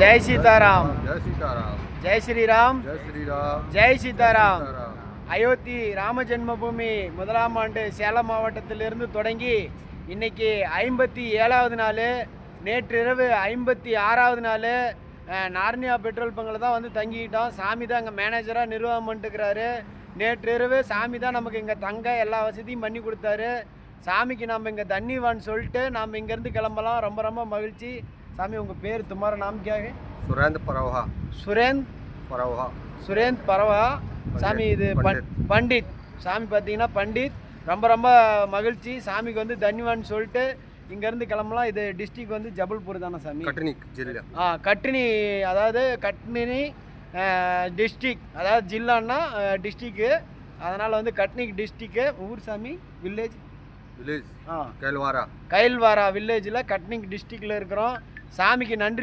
జై సీతారాం జై సీతారాం జై శ్రీరామ్ జై శ్రీరామ్ ஜெய் சீதாராம் அயோத்தி ராம ஜென்மபூமி முதலாம் ஆண்டு சேலம் மாவட்டத்திலிருந்து தொடங்கி இன்னைக்கு ஐம்பத்தி ஏழாவது நாள் நேற்று இரவு ஐம்பத்தி ஆறாவது நாள் நார்னியா பெட்ரோல் பங்கில் தான் வந்து தங்கிக்கிட்டோம். சாமி தான் இங்கே மேனேஜராக நிர்வாகம் நேற்று இரவு சாமி தான் நமக்கு இங்கே தங்க எல்லா வசதியும் பண்ணி கொடுத்தாரு. சாமிக்கு நாம் இங்கே தண்ணி வான்னு சொல்லிட்டு நாம் இங்கேருந்து கிளம்பலாம். ரொம்ப ரொம்ப மகிழ்ச்சி. சாமி உங்கள் பேர் துமார நாம் சுரேந்த் பரவா. சுரேந்த்? பரவா. சுரேந்த் பரவா. சாமி இது பண்டித். சாமி பார்த்தீங்கன்னா பண்டித். ரொம்ப ரொம்ப மகிழ்ச்சி. சாமிக்கு வந்து தன்யவான்னு சொல்லிட்டு இங்கேருந்து கிளம்பலாம். இது டிஸ்ட்ரிக் வந்து ஜபல்பூர் தானே சாமி? கட்டினி ஜில்லா. ஆ கட்டினி அதாவது கட்னினி டிஸ்ட்ரிக் அதாவது ஜில்லான்னா டிஸ்ட்ரிக்கு அதனால் வந்து கட்னிக் டிஸ்ட்ரிக்கு ஊர் சாமி வில்லேஜ் வில்லேஜ் ஆ. கைல்வாரா கைல்வாரா வில்லேஜில் கட்னிக் டிஸ்ட்ரிக்டில் இருக்கிறோம். சாமிக்கு நன்றி.